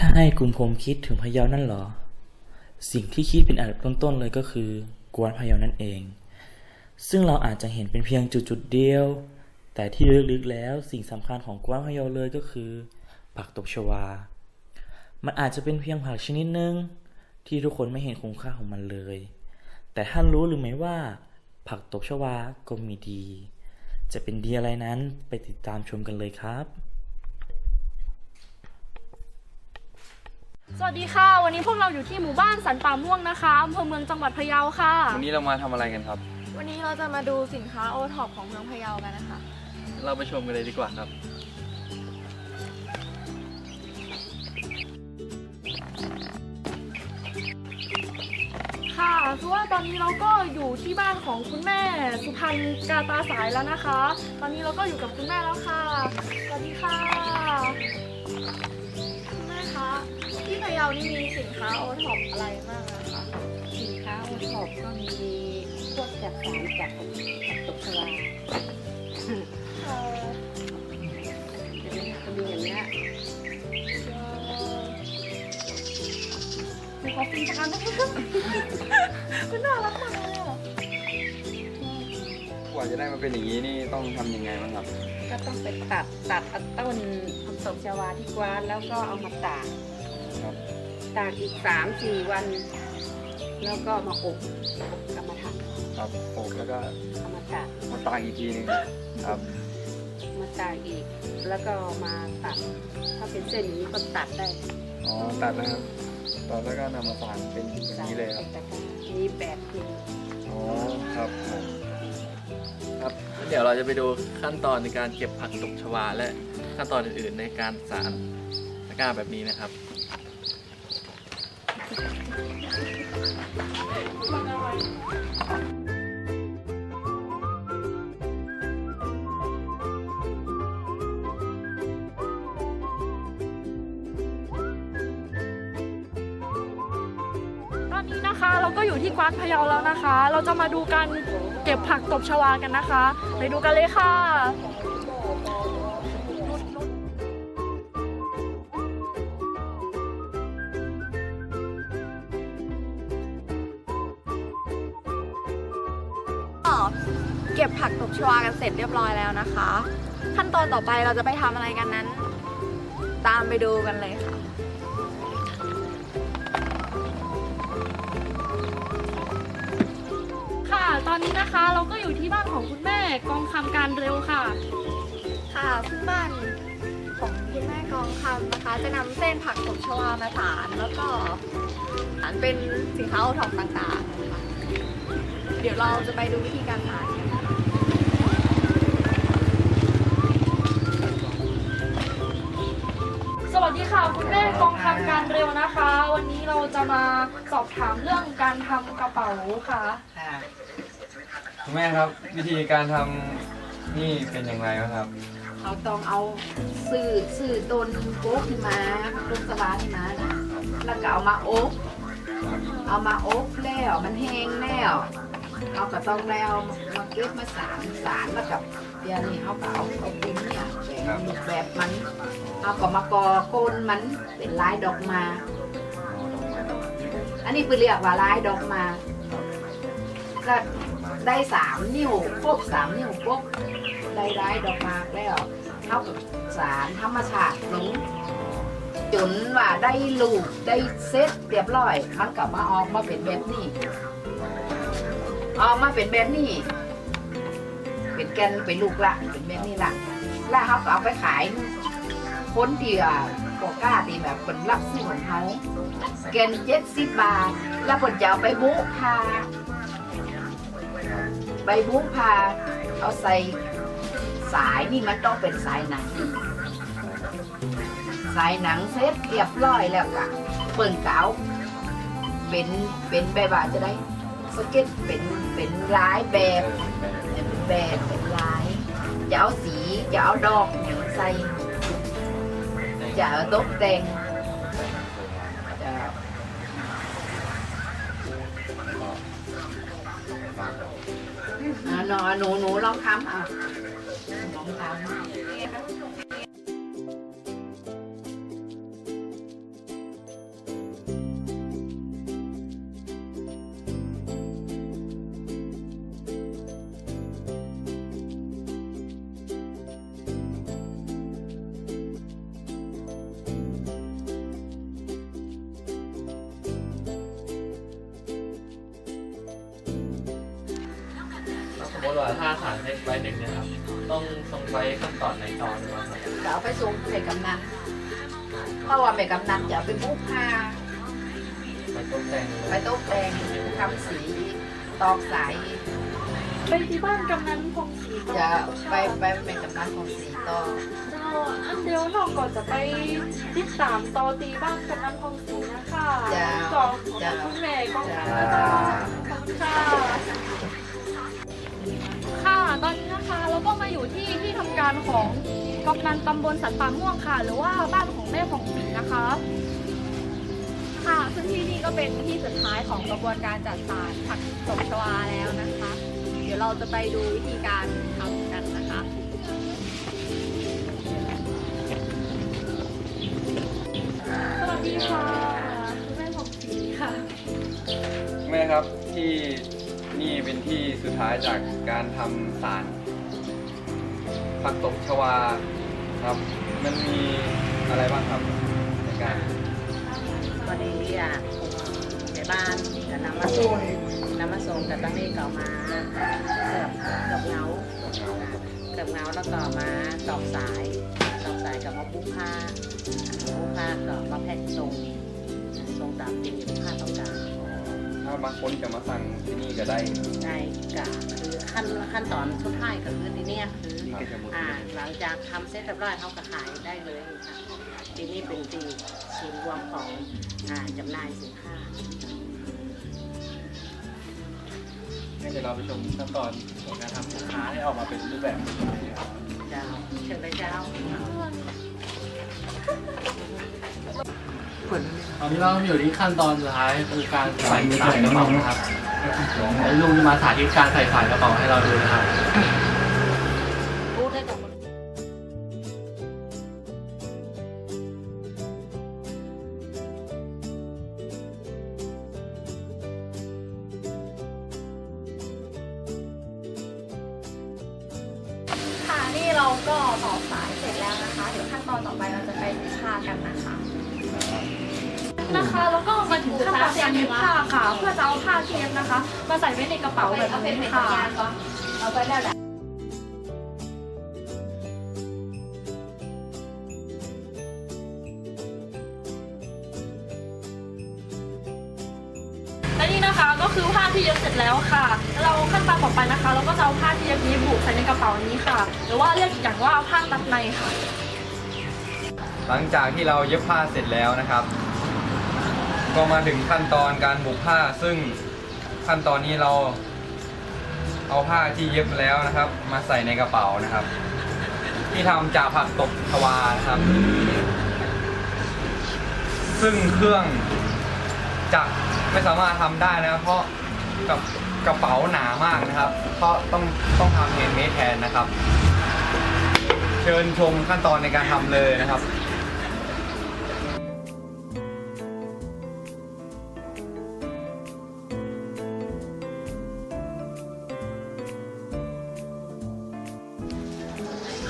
ถ้าให้คุณพรมคิดถึงพะเยานั่นหรอ สิ่งที่คิดเป็นอันดับต้นๆเลยก็คือกวนพะเยานั่นเอง ซึ่งเราอาจจะเห็นเป็นเพียงจุดๆเดียว แต่ที่ลึกๆแล้วสิ่งสำคัญของกวนพะเยาเลยก็คือ ผักตบชวา มันอาจจะเป็นเพียงผักชนิดหนึ่งที่ทุกคนไม่เห็นคุณค่าของมันเลย แต่ท่านรู้หรือไม่ว่า ผักตบชวาก็มีดี จะเป็นดีอะไรนั้นไปติดตามชมกันเลยครับ สวัสดีค่ะ วันนี้พวกเราอยู่ที่หมู่บ้านสันป่าม่วงนะคะอำเภอเมืองจังหวัดพะเยาค่ะ วันนี้เรามาทำอะไรกันครับ วันนี้เราจะมาดูสินค้าโอท็อปของเมืองพะเยากันนะคะ เราไปชมกันเลยดีกว่าครับ ค่ะคือว่าตอนนี้เราก็อยู่ที่บ้านของคุณแม่สุพรรณกาตาสายแล้วนะคะ ตอนนี้เราก็อยู่กับคุณแม่แล้วค่ะ สวัสดีค่ะ นี่มีสินค้าโอท็อปอะไรบ้างนะคะสินค้าโอท็อปก็มีพวกจักสารจากตกสวาเอ่อจะมีจะมีอย่างเงี้ยมีขอฟินกันนะคะคุณน่ารักมากเลยอะกว่าจะได้มาเป็นอย่างนี้นี่ต้องทำยังไงบ้างครับ ก็ต้องไปตัดตัดเอาต้นตกชวาที่กวาดแล้วก็เอามาตากครับ ตากอีกสามสี่วัน แล้วก็มาอบก็มาทครับโอบแล้วก็ำเอามาตากมาตากอีกทีหนึงครับ มาตากอีก แล้วก็มาตัด ถ้าเป็นเส้นอย่างนี้ก็ตัดได้อ๋อ ตัดนะครับตัดแล้วก็นำมาสานเป็นอย่างนี้เลยครับแต่ก็มีแบบคืออ๋อ ครับครับเดี๋ยวเราจะไปดูขั้นตอนในการเก็บผักตบชวาและขั้นตอนอื่นๆในการสารตะกร้าแบบนี้นะครับ ตอนนี้นะคะเราก็อยู่ที่กวานพะเยาแล้วนะคะ เราจะมาดูการเก็บผักตบชวากันนะคะ ไปดูกันเลยค่ะ เก็บผักตบชวากันเสร็จเรียบร้อยแล้วนะคะ ขั้นตอนต่อไปเราจะไปทำอะไรกันนั้น ตามไปดูกันเลยค่ะค่ะ ตอนนี้นะคะเราก็อยู่ที่บ้านของคุณแม่กองคำการเร็วค่ะ ค่ะซึ่งบ้านของคุณแม่กองคำนะคะ จะนำเส้นผักตบชวามาสานแล้วก็สานเป็นสินค้าโอท็อปต่างๆนะคะ เดี๋ยวเราจะไปดูวิธีการสานกันสวัสดีค่ะ คุณแม่กองคำการเร็วนะคะ วันนี้เราจะมาสอบถามเรื่องการทำกระเป๋าค่ะ ค่ะคุณแม่ครับ วิธีการทำนี่เป็นอย่างไรบ้างครับ เขาต้องเอาซื้อซื้อต้นโป๊กขึ้นมาต้นสวาขึ้นมานะแล้วก็เอามาอบเอามาอบแล้วมันแห้งแล้ว เอาก็ต้องแล้วมาเก็บมาสารสารแล้วกับเดี๋ยวนี้เอาก็เอาเอาเป็นเนี่ยแบบรูปแบบมันเอาก็มากอก้นมันเป็นลายดอกมา อันนี้คือเรียกว่าลายดอกมาก็ได้สามนิ้วครบสามนิ้วปุ๊บได้ลายดอกมาแล้วเอากับสารธรรมชาติลงจนว่าได้ลูกได้เซตเรียบร้อยมันกลับมาออกมาเป็นแบบนี้ ออกมาเป็นแบบนี้ เป็นแกนเป็นลูกละเป็นแบบนี้ละแล้วเขาก็เอาไปขายคนที่อะบอกกล้าตีแบบเป็นรับซื้อของเขาแกนเจ็ดสิบบาท แล้วคนจะเอาไปบุกพาไปบุกพาเอาใส่สายนี่มันต้องเป็นสายหนัง สายหนังเสร็จเรียบร้อยแล้วก็เปิ่นเกาเป็นเป็นแบบ่าจะได้ สเก็ตเป็นเป็นลายแบบเป็นแบบเป็นลาย จะเอาสีจะเอาดอกอย่างใส่จะเอาตกแต่งจะอะหนูหนูหนูลองทำอะลองทำ ว่าถ้าสารให้ใบหนึ่งเนะครับ ต้องต้องไว้ขั้นตอนไหนต่อหรือว่าครับจะเอาไปส่งแม่กำนันเพราะว่าแม่กำนันจะเอาไปมุกผ้าไปต้มแต่งเลไปยตกแต่งทำสีตอกสายไปที่บ้านกำนันพงศรีก่อนจะไปไปแม่กำนันของสีต่อเจ้าอันเดียวน้องก่อนจะไปติดตามต่อตีบ้านกำนันพงศรีนะคะจะจองจะคุณแม่ก็จะขอบคุณค่ะ ค่ะ ตอนนี้นะคะเราก็มาอยู่ที่ที่ทำการของกำนันตำบลสันป่าม่วงค่ะ หรือว่าบ้านของแม่ผ่องศรีนะคะ ค่ะ ซึ่งที่นี่ก็เป็นที่สุดท้ายของกระบวนการจัดสารผักตบชวาแล้วนะคะ เดี๋ยวเราจะไปดูวิธีการทำกันนะคะ สวัสดีค่ะคุณแม่ผ่องศรีค่ะ แม่ครับที่ นี่เป็นที่สุดท้ายจากการทำสารผักตบชวาครับ มันมีอะไรบ้างครับในการวันนี้อะในบ้านจะนำมาส่งนำมาส่งแต่ตั้งนี้ก็เอามาเกือบเกือบเงาเกือบเงาแล้วก็มาตอกสายตอกสายกับมาปุ๊กผ้าปุ๊กผ้าก็มาแพ็คส่งส่งตามที่ลูกค้าต้องการ ถ้าบางคนจะมาสั่งที่นี่ก็ได้ได้ก็คือขั้นขั้นตอนสุดท้ายก็คือที่เนี่ยคืออ่าหลังจากทำเสร็จเรียบร้อยเขาก็ขายได้เลยค่ะที่นี่เป็นตีศูนย์รวมของอ่าจำหน่ายสินค้าให้เดี๋ยวเราไปชมขั้นตอนของการทำสินค้าให้ออกมาเป็นรูปแบบนี้ครับเจ้าเชิญเลยเจ้า ตอนนี้เราอยู่ที่ขั้นตอนสุดท้ายคือการใส่สายกระเป๋านะครับไอ้ลุงจะมาสาธิตการใส่สายกระเป๋าให้เราดูนะครับพูดให้กับคนค่ะนี่เราก็ต่อสายเสร็จแล้วนะคะ เดี๋ยวขั้นตอนต่อไปเราจะไปผูกผ้ากันนะคะ นะคะ แล้วก็มาถึงขั้นตอนการเย็บผ้าค่ะ เพื่อจะเอาผ้าเย็บนะคะ มาใส่ไว้ในกระเป๋าแบบนี้ค่ะเอาไปแล้วแหละและนี่นะคะก็คือผ้าที่เย็บเสร็จแล้วค่ะ เราขั้นตอนต่อไปนะคะ เราก็จะเอาผ้าที่เย็บนี้บุใส่ในกระเป๋านี้ค่ะ หรือว่าเรียกอีกอย่างว่าผ้าตัดในค่ะ หลังจากที่เราเย็บผ้าเสร็จแล้วนะครับ ก็มาถึงขั้นตอนการบุกผ้าซึ่งขั้นตอนนี้เรา เอาผ้าที่เย็บแล้วนะครับ มาใส่ในกระเป๋านะครับ ที่ทำจากผักตบชวานะครับ ซึ่งเครื่องจักรไม่สามารถทำได้นะเพราะกับกระเป๋าหนามากนะครับ เพราะต้องต้องทำเฮนเมดแทนนะครับ เชิญชมขั้นตอนในการทำเลยนะครับ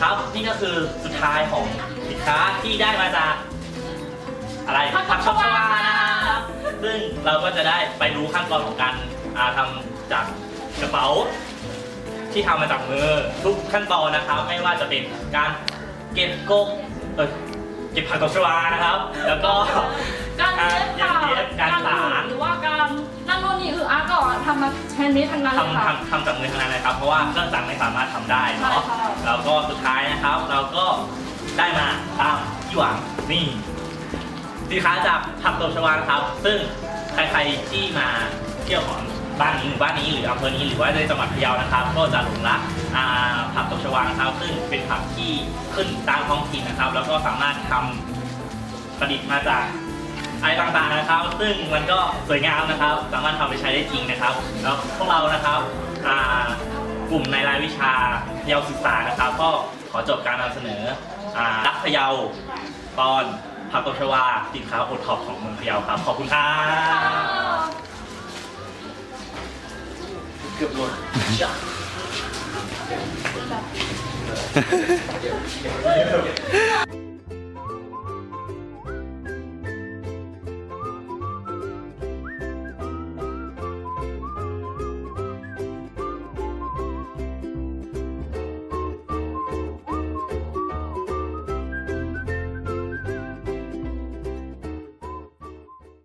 ครับนี่ก็คือสุดท้ายของสินค้าที่ได้มาจากอะไรผักตบชวานะครับซึ่งเราก็จะได้ไปรู้ขั้นตอนของการอ่าทำจากกระเป๋า ที่ทำมาจากมือทุกขั้นตอนนะครับ ไม่ว่าจะเป็นการเก็บกกเออเก็บผักตบชวานะครับ แล้วก็การเย็บค่ะการเย็บการสาน หรือว่าการ ทำมาแทนนี้ทั้งนั้นเลยทำค่ะ ทำทำจากมือทั้งนั้นเลยครับ เพราะว่าเครื่องจักรไม่สามารถทำได้เนาะใช่ค่ะ แล้วก็สุดท้ายนะครับ เราก็ได้มาตามที่หวังนี่สินค้าจากผักตบชวานะครับ ซึ่งใครๆที่มาเที่ยวของบ้านนี้หมู่บ้านนี้หรืออำเภอนี้หรือว่าในจังหวัดพะเยานะครับ ก็จะหลงรักอ่าผักตบชวานะครับ ซึ่งเป็นผักที่ขึ้นตามท้องถิ่นนะครับ แล้วก็สามารถทำประดิษฐ์มาจาก อะไรต่างๆนะครับ ซึ่งมันก็สวยงามนะครับ สามารถทำไปใช้ได้จริงนะครับ แล้วพวกเรานะครับอ่ากลุ่มในรายวิชาพะเยาศึกษานะครับ ก็ขอจบการนำเสนออ่ารักพะเยาตอนผักตบชวาสินค้าโอท็อปของเมืองพะเยาครับ ขอบคุณครับเกือบหมด